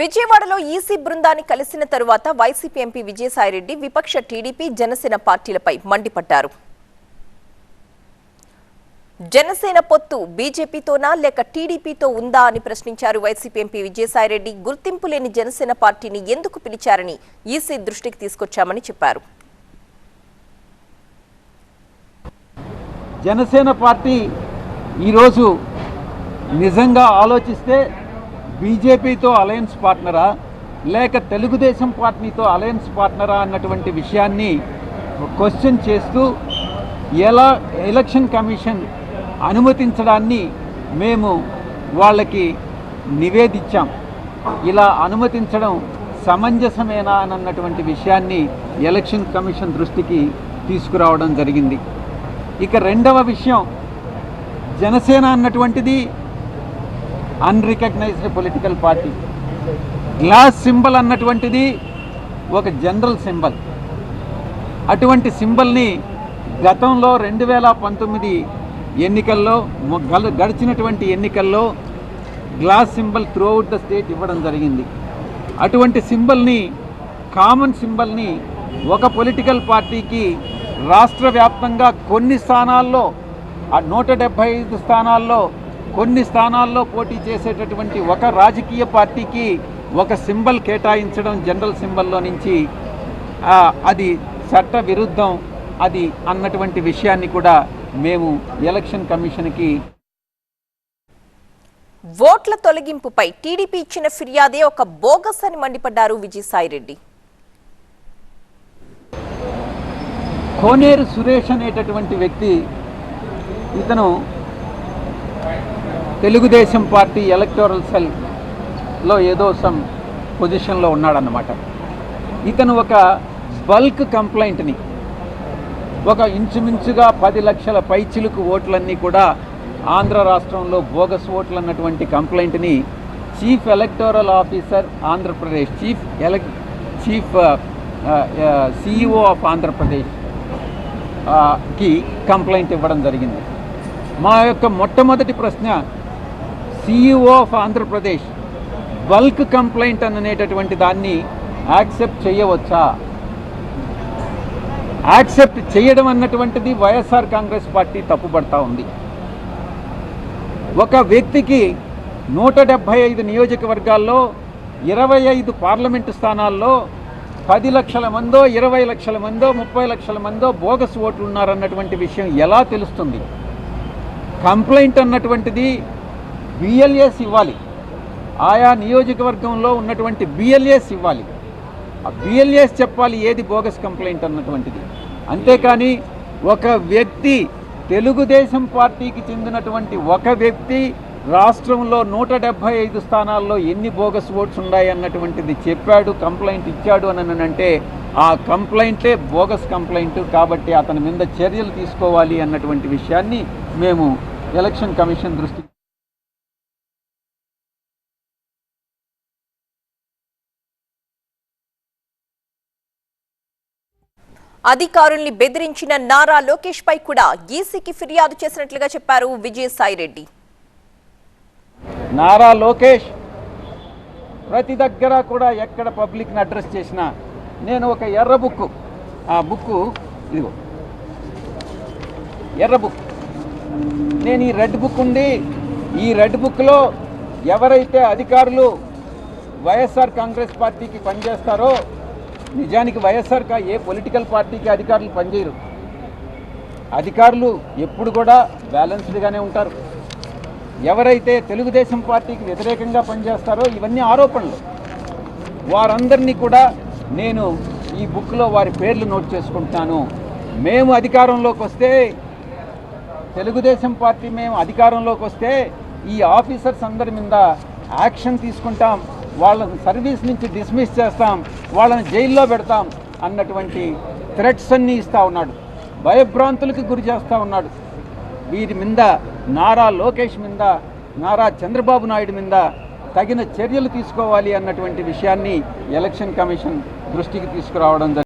విజయవాడలో ఈసీ బృందాన్ని కలిసిన తరువాత వైసీపీ ఎంపీ విజయసాయిరెడ్డి విపక్ష టీడీపీ జనసేన పార్టీలపై మండిపడ్డారు. జనసేన పొత్తు బీజేపీతోనా లేక టీడీపీతో ఉందా అని ప్రశ్నించారు వైసీపీ ఎంపీ విజయసాయిరెడ్డి. గుర్తింపు లేని జనసేన పార్టీని ఎందుకు పిలిచారని ఈసీ దృష్టికి తీసుకొచ్చామని చెప్పారు. జనసేన పార్టీ ఈరోజు నిజంగా ఆలోచిస్తే బీజేపీతో అలయన్స్ పార్ట్నరా లేక తెలుగుదేశం పార్టీతో అలయన్స్ పార్ట్నరా అన్నటువంటి విషయాన్ని క్వశ్చన్ చేస్తూ ఎలా ఎలక్షన్ కమిషన్ అనుమతించడాన్ని మేము వాళ్ళకి నివేదించాం. ఇలా అనుమతించడం సమంజసమేనా అన్నటువంటి విషయాన్ని ఎలక్షన్ కమిషన్ దృష్టికి తీసుకురావడం జరిగింది. ఇక రెండవ విషయం జనసేన అన్నటువంటిది unrecognised political party glass symbol అన్నటువంటిది ఒక జనరల్ సింబల్ అటువంటి సింబల్ని గతంలో రెండు వేల పంతొమ్మిది ఎన్నికల్లో గడిచినటువంటి ఎన్నికల్లో glass symbol throughout the state ఇవ్వడం జరిగింది. అటువంటి సింబల్ని కామన్ సింబల్ని ఒక పొలిటికల్ పార్టీకి రాష్ట్ర వ్యాప్తంగా కొన్ని స్థానాల్లో నూట డెబ్భై ఐదు స్థానాల్లో కొన్ని స్థానాల్లో పోటీ చేసేటటువంటి ఒక రాజకీయ పార్టీకి ఒక సింబల్ కేటాయించడం జనరల్ సింబల్లో నుంచి అది చట్ట విరుద్ధం అది అన్నటువంటి విషయాన్ని కూడా మేము ఎలక్షన్ కమిషన్కి ఓట్ల తొలగింపుపై టీడీపీ ఇచ్చిన ఫిర్యాదే ఒక బోగస్ అని మండిపడ్డారు విజయసాయిరెడ్డి. కోనేరు సురేష్ అనేటటువంటి వ్యక్తి ఇతను తెలుగుదేశం పార్టీ ఎలక్టోరల్ సెల్లో ఏదో సమ్ పొజిషన్లో ఉన్నాడన్నమాట. ఇతను ఒక బల్క్ కంప్లైంట్ని ఒక ఇంచుమించుగా పది లక్షల పైచిలుకు ఓట్లన్నీ కూడా ఆంధ్ర రాష్ట్రంలో బోగస్ ఓట్లు అన్నటువంటి కంప్లైంట్ని chief electoral officer Andhra Pradesh chief ఎలక్ chief CEO of ఆంధ్రప్రదేశ్కి కంప్లైంట్ ఇవ్వడం జరిగింది. మా యొక్క మొట్టమొదటి ప్రశ్న CEO of Andhra Pradesh bulk complaint అనేటటువంటి దాన్ని యాక్సెప్ట్ చేయవచ్చా? యాక్సెప్ట్ చేయడం అన్నటువంటిది వైఎస్ఆర్ కాంగ్రెస్ పార్టీ తప్పుపడతా ఉంది. ఒక వ్యక్తికి నూట డెబ్భై ఐదు నియోజకవర్గాల్లో ఇరవై ఐదు పార్లమెంటు స్థానాల్లో పది లక్షల మందో ఇరవై లక్షల మందో ముప్పై లక్షల మందో బోగస్ ఓట్లు ఉన్నారన్నటువంటి విషయం ఎలా తెలుస్తుంది? కంప్లైంట్ అన్నటువంటిది బిఎల్ఏస్ ఇవ్వాలి. ఆయా నియోజకవర్గంలో ఉన్నటువంటి బిఎల్ఏస్ ఇవ్వాలి. ఆ బిఎల్ఏస్ చెప్పాలి ఏది బోగస్ కంప్లైంట్ అన్నటువంటిది. అంతేకాని ఒక వ్యక్తి తెలుగుదేశం పార్టీకి చెందినటువంటి ఒక వ్యక్తి రాష్ట్రంలో నూట డెబ్భై ఐదు స్థానాల్లో ఎన్ని బోగస్ ఓట్స్ ఉన్నాయి అన్నటువంటిది చెప్పాడు కంప్లైంట్ ఇచ్చాడు అని అంటే ఆ కంప్లైంటే బోగస్ కంప్లైంట్ కాబట్టి అతని మీద చర్యలు తీసుకోవాలి అన్నటువంటి విషయాన్ని మేము ఎలక్షన్ కమిషన్ దృష్టి అధికారుల్ని బెదిరించిన నారా లోకేష్ పై కూడా ఈసీకి ఫిర్యాదు చేసినట్లుగా చెప్పారు విజయసాయిరెడ్డి. నారా లోకేష్ ప్రతి దగ్గర కూడా ఎక్కడ పబ్లిక్ని అడ్రస్ చేసినా నేను ఒక ఎర్ర బుక్ ఆ బుక్ ఇదిగో ఎర్ర బుక్. నేను ఈ రెడ్ బుక్ ఉంది ఈ రెడ్ బుక్లో ఎవరైతే అధికారులు వైఎస్ఆర్ కాంగ్రెస్ పార్టీకి పనిచేస్తారో నిజానికి వైఎస్ఆర్ ఏ పొలిటికల్ పార్టీకి అధికారులు పనిచేయరు. అధికారులు ఎప్పుడు కూడా బ్యాలెన్స్డ్గానే ఉంటారు. ఎవరైతే తెలుగుదేశం పార్టీకి వ్యతిరేకంగా పనిచేస్తారో ఇవన్నీ ఆరోపణలు. వారందరినీ కూడా నేను ఈ బుక్లో వారి పేర్లు నోట్ చేసుకుంటాను మేము అధికారంలోకి వస్తే తెలుగుదేశం పార్టీ మేము అధికారంలోకి వస్తే ఈ ఆఫీసర్స్ అందరి మీద యాక్షన్ తీసుకుంటాం. వాళ్ళని సర్వీస్ నుంచి డిస్మిస్ చేస్తాం వాళ్ళని జైల్లో పెడతాం అన్నటువంటి థ్రెట్స్ అన్నీ ఇస్తూ ఉన్నాడు. భయభ్రాంతులకు గురి చేస్తూ ఉన్నాడు. వీరి మీద నారా లోకేష్ మీద నారా చంద్రబాబు నాయుడు మీద తగిన చర్యలు తీసుకోవాలి అన్నటువంటి విషయాన్ని ఎలక్షన్ కమిషన్ దృష్టికి తీసుకురావడం జరిగింది.